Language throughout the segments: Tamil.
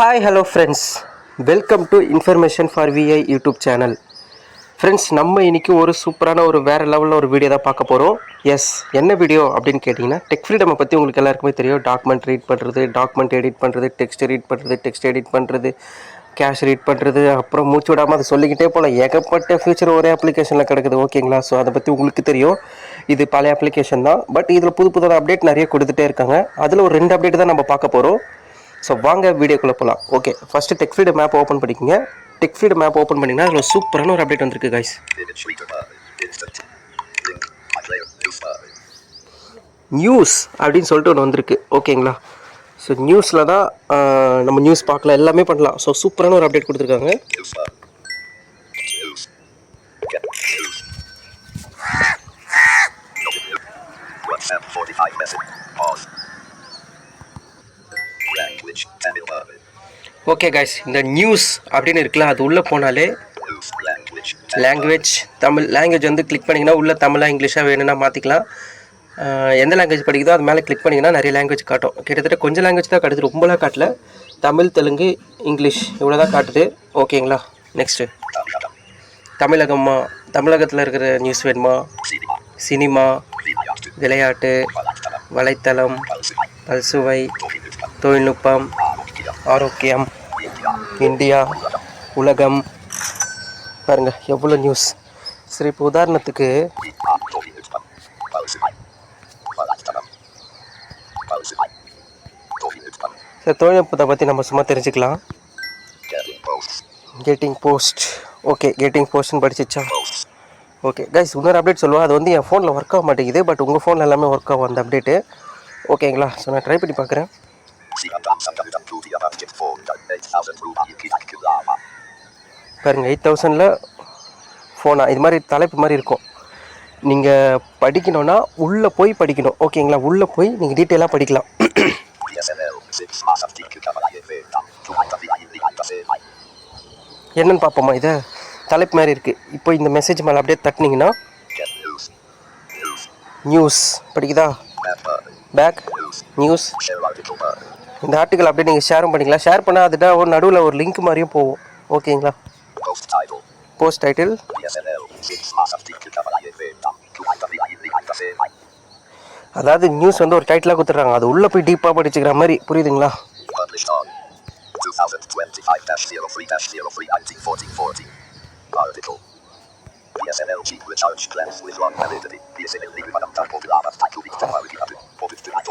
Hi hello friends welcome to information for VI YouTube channel friends நம்ம இன்றைக்கி ஒரு சூப்பரான ஒரு வேறு லெவலில் ஒரு வீடியோ தான் பார்க்க போகிறோம் எஸ் என்ன வீடியோ அப்படின்னு கேட்டிங்கன்னா டெக் ஃப்ரீடமை பற்றி உங்களுக்கு எல்லாருக்குமே தெரியும். டாக்குமெண்ட் ரீட் பண்ணுறது டாக்குமெண்ட் எடிட் பண்ணுறது டெக்ஸ்ட் ரீட் பண்ணுறது டெக்ஸ்ட் எடிட் பண்ணுறது கேஷ் ரீட் பண்ணுறது அப்புறம் மூச்சு விடாமல் அதை சொல்லிக்கிட்டே போகலாம் ஏகப்பட்ட ஃபியூச்சர் ஒரே அப்ளிகேஷனில் கிடக்குது ஓகேங்களா ஸோ அதை பற்றி உங்களுக்கு தெரியும். இது பழைய அப்ளிகேஷன் தான். பட் இதில் புது புது அப்டேட் நிறைய கொடுத்துட்டே இருக்காங்க. அதில் ஒரு ரெண்டு அப்டேட் தான் நம்ம பார்க்க போகிறோம் ஸோ வாங்க வீடியோக்குள்ளே போகலாம் okay first tech field map open பண்ணிக்கோங்க டெக் ஃபீல்டு மேப் ஓப்பன் பண்ணிங்கன்னா அதில் சூப்பரான ஒரு அப்டேட் வந்திருக்கு கைஸ் நியூஸ் அப்படின்னு சொல்லிட்டு ஒன்று வந்திருக்கு ஓகேங்களா ஸோ நியூஸில் தான் நம்ம நியூஸ் பார்க்கலாம் எல்லாமே பண்ணலாம் ஸோ சூப்பரான ஒரு அப்டேட் கொடுத்துருக்காங்க WhatsApp 45 message. Pause. Language. Tamil bar. Okay guys இந்த நியூஸ் அப்படின்னு இருக்குல்ல அது உள்ளே போனாலே. லாங்குவேஜ் தமிழ் லாங்குவேஜ் வந்து கிளிக் பண்ணிங்கன்னா உள்ள தமிழாக இங்கிலீஷாக வேணும்னா மாற்றிக்கலாம் எந்த லாங்குவேஜ் படிக்குதோ அது மேலே கிளிக் பண்ணிங்கன்னா நிறைய லாங்குவேஜ் காட்டும் கிட்டத்தட்ட கொஞ்சம் லாங்குவேஜ் தான் காட்டுது ரொம்பலாம் காட்டல தமிழ் தெலுங்கு இங்கிலீஷ் இவ்வளோ தான் காட்டுது ஓகேங்களா நெக்ஸ்ட்டு. தமிழகம்மா தமிழகத்தில் இருக்கிற நியூஸ் வேணுமா. சினிமா. விளையாட்டு. வலைத்தளம். பல்சுவை. தொழில்நுட்பம் ஆரோக்கியம் இந்தியா உலகம். பாருங்கள் எவ்வளோ நியூஸ் சரி இப்போ உதாரணத்துக்கு சார் தொழில்நுட்பத்தை பற்றி நம்ம சும்மா தெரிஞ்சுக்கலாம். கெட்டிங் போஸ்ட் ஓகே கெட்டிங் போஸ்ட்னு படிச்சிச்சா? ஓகே கைஸ் இன்னொரு அப்டேட் சொல்லுவேன் அது வந்து என் ஃபோனில் ஒர்க் ஆக மாட்டேங்குது பட் உங்கள் ஃபோனில் எல்லாமே ஒர்க் ஆகும் அந்த அப்டேட்டு ஓகேங்களா ஸோ நான் ட்ரை பண்ணி பார்க்குறேன் Siandam Sangavidam Pudia Budget Phone 8000 Rubai Kidak Kilama. பாருங்க எயிட் தௌசண்டில் ஃபோனா இது மாதிரி தலைப்பு மாதிரி இருக்கும் நீங்கள் படிக்கணும்னா உள்ளே போய் படிக்கணும் ஓகேங்களா உள்ளே போய் நீங்கள் டீட்டெயிலாக படிக்கலாம் BSNL 6 Masaf Tiku Kavalaya Vedam. Tuaita Viai Lianta Sevai. என்னன்னு பார்ப்போமா இதை தலைப்பு மாதிரி இருக்குது இப்போ இந்த மெசேஜ் மேலே அப்படியே தட்டினீங்கன்னா. நியூஸ் படிக்குதா. பேக். நியூஸ். இந்த ஆர்டிக்கல் அப்படியே நீங்கள் ஷேரும் பண்ணிக்கலாம் ஷேர் பண்ணால் அதுதான் ஒரு நடுவில் ஒரு லிங்க் மாதிரியும் போகும் ஓகேங்களா. Post title BSNL 6 Masaf Tiku Kavalaya Vedam. Tuaita Viai Lianta Sevai. அதாவது நியூஸ் வந்து ஒரு டைட்டிலாக கொடுத்துட்றாங்க அது உள்ளே போய் டீப்பாக படிச்சுக்கிற மாதிரி புரியுதுங்களா Published on 2025-03-03-1940. Article. BSNL cheap recharge plans with long validity. BSNL Ligu Madam Tarpo. Popit Datu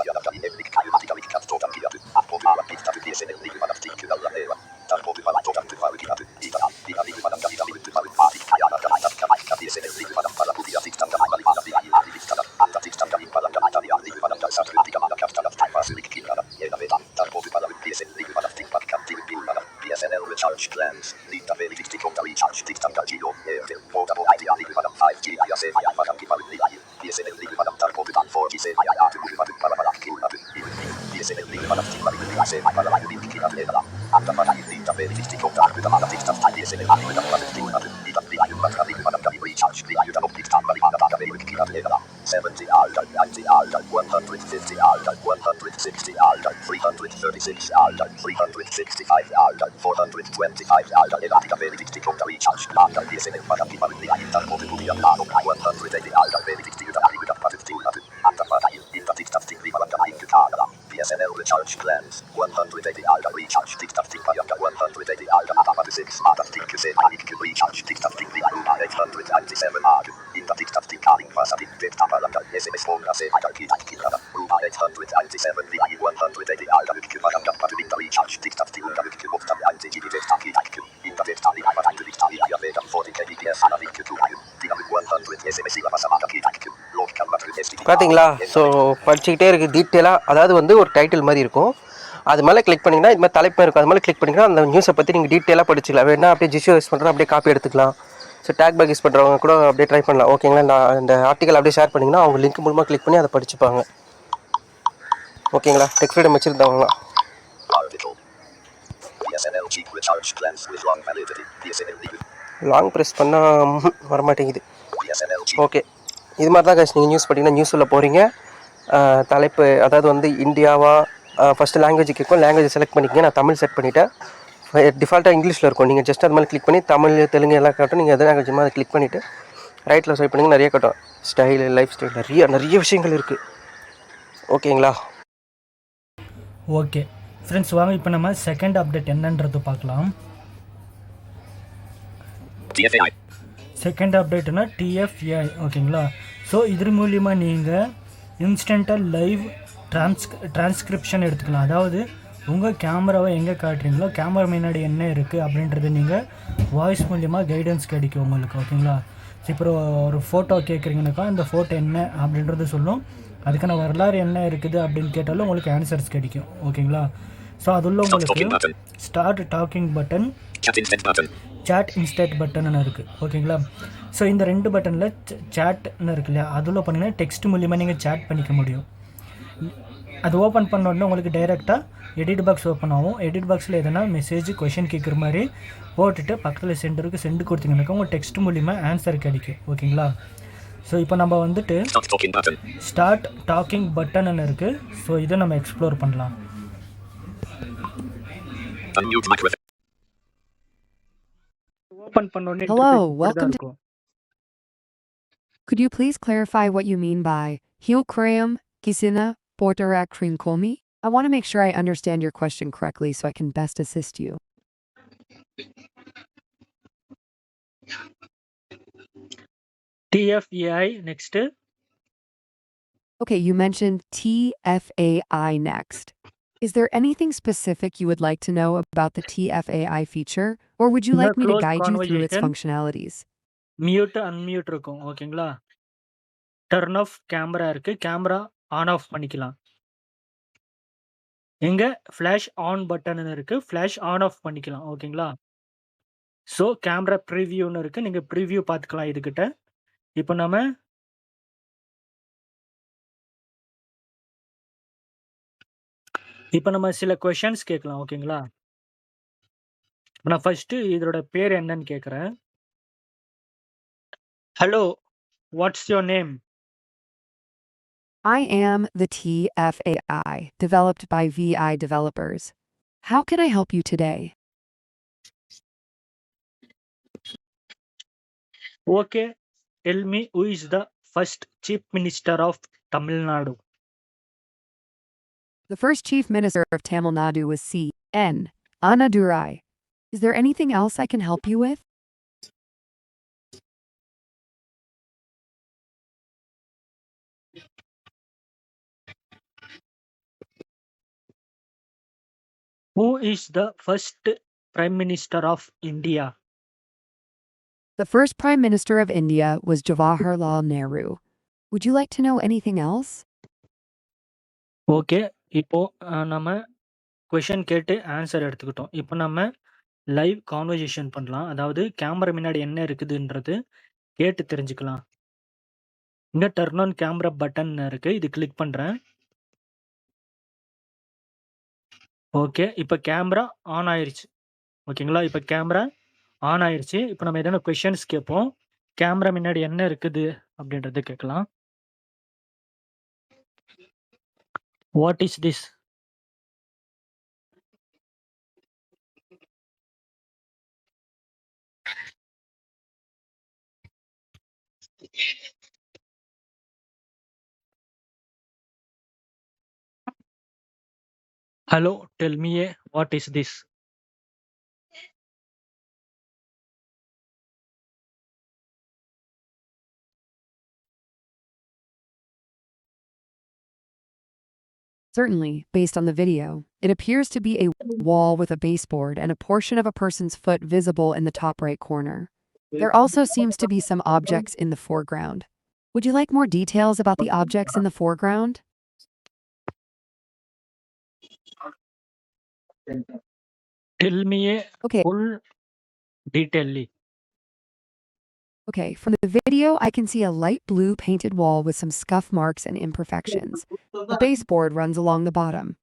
SNL recharge plans. the verificticota recharge dictangaggio. Airtel portable idea liquidadan 5G ajase ajan vakan kiparyliai. DSL liquidadan tarkoitetaan 4G ajan aatumuhyvätyn paravalat kilnat. DSL liquidadan kiparyliai se aivan laajun ilkikinat edellä. Antamana ilmiintä verificticota arkytamalla dictat tai DSL arkytamalla. Alter, 90 Alter, 150 Alter, 160 Alter, 336 Alter, 365 Alter, 425 Alter, Elastica Veridistico, Recharge, Alter, Listen, Paradigm, Maria, Interpol, Julia, Lado, 100 Alter, Veridistico, Arrivita, Patriziola, Alta, Paradigm, Interdict, Stigma, Paradigm, Cara, PSNL, Recharge, Plans, 180 Alter, Recharge, Dictat, Stigma, 180 Alter, Atama, 6, Mata, Stigma, Senanik, Recharge, Dictat, Stigma, 897 Mark, Interdict, Stigma, Wasser, Dictat, Pasatic, Tic, Tapalanga, SMS Phone, Se, Ayal, Kitak, Kilana, Ruba 897, the Ayi 180 Algal, Kimalanga, Patit, Recharge, Tictat Tic, Unga, Kilofta, Anti, Tic, Kitak, Inta Tic, Ayik, Tic, Ayik, 40 kbps, Anavik, Tuayu, Dinamik 100, SMS, Ilamasama, Kitak, Local Matri, STD, பார்த்தீங்களா ஸோ படிச்சுக்கிட்டே இருக்குது டீட்டெயிலாக அதாவது வந்து ஒரு டைட்டில் மாதிரி இருக்கும் அது மேலே கிளிக் பண்ணிங்கன்னா இது மாதிரி தலைப்பு இருக்கும் அது மேலே கிளிக் பண்ணிங்கன்னா அந்த நியூஸை பற்றி நீங்கள் டீட்டெயிலாக படிச்சுக்கலாம் வேணா அப்படியே ஜிஷோ யூஸ் பண்ணுறோம் அப்படியே காப்பி எடுத்துக்கலாம் ஸோ டேக் பேக் யூஸ் பண்ணுறவங்க கூட அப்படியே ட்ரை பண்ணலாம். ஓகேங்களா நான் இந்த ஆர்டிக்கல் அப்படியே ஷேர் பண்ணிங்கன்னா அவங்க லிங்க் மூலமாக கிளிக் பண்ணி அதை படிச்சுப்பாங்க. ஓகேங்களா டெக் ஃப்ரீடம் வச்சுருந்தவங்களாம். லாங் ப்ரெஸ் பண்ணால் வரமாட்டேங்குது. ஓகே இது மாதிரி தான் guys நீங்கள் நியூஸ் பார்த்தீங்கன்னா நியூஸ் உள்ள போகிறீங்க தலைப்பு அதாவது வந்து இந்தியாவா ஃபஸ்ட்டு லாங்குவேஜ் கேட்கும் லாங்குவேஜ் செலக்ட் பண்ணிக்கங்க. நான் தமிழ் செட் பண்ணிவிட்டேன் டிஃபால்ட்டாக இங்கிலீஷில் இருக்கும். நீங்கள் ஜஸ்ட் அது மாதிரி கிளிக் பண்ணி தமிழ் தெலுங்கு எல்லாம் காட்டும். நீங்கள் எது லாங்குவேஜ் அதை கிளிக் பண்ணிவிட்டு ரைட்டில் ஸ்வைப் பண்ணிங்க நிறைய காட்டும். ஸ்டைலு லைஃப் ஸ்டைல் நிறைய நிறைய விஷயங்கள் இருக்குது ஓகேங்களா ஓகே ஃப்ரெண்ட்ஸ் வாங்க இப்போ நம்ம செகண்ட் அப்டேட் என்னன்றது பார்க்கலாம். செகண்ட் அப்டேட்னா டிஎஃப்ஏஐ ஓகேங்களா ஸோ இது மூலிமா நீங்கள் இன்ஸ்டண்ட்டாக லைவ் ட்ரான்ஸ் டிரான்ஸ்கிரிப்ஷன் எடுத்துக்கலாம். அதாவது உங்கள் கேமராவை எங்கே காட்டுறீங்களோ கேமரா முன்னாடி என்ன இருக்குது அப்படின்றது நீங்கள் வாய்ஸ் மூலிமா கைடன்ஸ் கிடைக்கும் உங்களுக்கு ஓகேங்களா? இப்போ ஒரு ஃபோட்டோ கேட்குறீங்கனாக்கா அந்த ஃபோட்டோ என்ன அப்படின்றது சொல்லும். அதுக்கான வரலாறு என்ன இருக்குது அப்படின்னு கேட்டாலும் உங்களுக்கு ஆன்சர்ஸ் கிடைக்கும் ஓகேங்களா? ஸோ அதுள்ள Stop talking உங்களுக்கு. Start talking button. Chat instant button இருக்குது ஓகேங்களா? ஸோ இந்த ரெண்டு பட்டனில் சாட்னு இருக்கு இல்லையா? அதில் பண்ணிங்கன்னா டெக்ஸ்ட் மூலிமா நீங்கள் சேட் பண்ணிக்க முடியும். அது ஓப்பன் பண்ண உடனே உங்களுக்கு டைரெக்டாக எடிட் பாக்ஸ் ஓப்பன் ஆகும் எடிட் பாக்ஸில் எதனா மெசேஜ் கொஷின் கேட்குற மாதிரி போட்டுட்டு பக்கத்தில் சென்டருக்கு சென்ட் கொடுத்தீங்கன்னாக்கா உங்கள் டெக்ஸ்ட் மூலிமா ஆன்சர் கிடைக்கும் ஓகேங்களா ஸோ இப்போ நம்ம வந்துட்டு. ஸ்டார்ட் டாக்கிங் பட்டன் இருக்குது ஸோ இதை நம்ம எக்ஸ்ப்ளோர் பண்ணலாம் Unmute microphone. ஓப்பன் பண்ண உடனே Hello, welcome to-. Could you please clarify what you mean by Hilcreum Kisina Portarak Komi? I want to make sure I understand your question correctly so I can best assist you. TFAI next Okay, you mentioned TFAI next. Is there anything specific you would like to know about the TFAI feature, or would you No, like me to close guide you through its conversation. functionalities? Mute unmute இருக்கும் ஓகேங்களா டர்ன் ஆஃப் கேமரா இருக்கு கேமரா On off பண்ணிக்கலாம். எங்க? ஃப்ளாஷ் ஆன் பட்டன் இருக்கு. ஃப்ளாஷ் ஆன் ஆஃப் பண்ணிக்கலாம். ஓகேங்களா ஸோ கேமரா ப்ரிவியூன்னு இருக்கு. நீங்க ப்ரிவியூ பார்த்துக்கலாம் இதுகிட்ட. இப்போ நம்ம இப்போ நம்ம சில கொஷின்ஸ் கேட்கலாம். ஓகேங்களா நான் ஃபர்ஸ்ட் இதோட பேர் என்னன்னு கேட்குறேன். Hello what's your name I am the TFAI, developed by VI developers. How can I help you today? Okay, tell me who is the first chief minister of Tamil Nadu? The first chief minister of Tamil Nadu was C. N. Annadurai. Is there anything else I can help you with? Who is the first prime minister of India? The first prime minister of India was Jawaharlal Nehru. Would you like to know anything else? Okay இப்போ அஹ், நம்ம கொஷின் கேட்டு ஆன்சர் எடுத்துக்கிட்டோம் இப்போ நம்ம லைவ் கான்வர்சேஷன் பண்ணலாம் அதாவது கேமரா முன்னாடி என்ன இருக்குதுன்றது கேட்டு தெரிஞ்சுக்கலாம் இங்க டர்ன் ஆன் கேமரா பட்டன் இருக்கு இது கிளிக் பண்றேன் ஓகே. இப்போ கேமரா ஆன் ஆயிருச்சு. ஓகேங்களா? இப்போ கேமரா ஆன் ஆயிருச்சு. இப்போ நம்ம எதனா கொஷின்ஸ் கேட்போம். கேமரா முன்னாடி என்ன இருக்குது அப்படின்றது கேட்கலாம். What is this Hello, tell me a what is this? Certainly, based on the video, it appears to be a wall with a baseboard and a portion of a person's foot visible in the top right corner. There also seems to be some objects in the foreground. Would you like more details about the objects in the foreground? Tell me a Okay, full detail. okay. From the video, I can see a light blue painted wall with some scuff marks and imperfections. The baseboard runs along the bottom.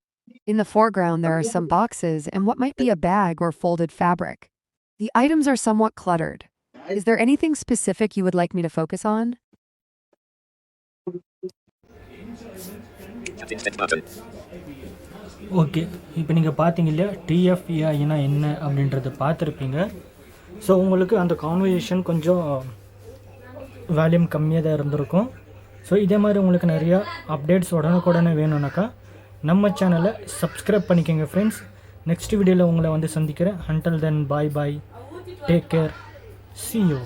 In the foreground, there are some boxes and what might be a bag or folded fabric. The items are somewhat cluttered. Is there anything specific you would like me to focus on? Instant button. Okay. இப்போ நீங்கள் பார்த்தீங்க இல்லையா? டிஎஃப்இஐனா என்ன அப்படின்றத பார்த்துருப்பீங்க ஸோ உங்களுக்கு அந்த கான்வர்சேஷன் கொஞ்சம் வேல்யூம் கம்மியாக தான் இருந்திருக்கும். ஸோ இதே மாதிரி உங்களுக்கு நிறையா அப்டேட்ஸ் உடனுக்குடனே வேணும்னாக்கா நம்ம சேனலை சப்ஸ்கிரைப் பண்ணிக்கோங்க ஃப்ரெண்ட்ஸ் நெக்ஸ்ட் வீடியோவில் உங்களை வந்து சந்திக்கிறேன். Handel then bye bye take care see you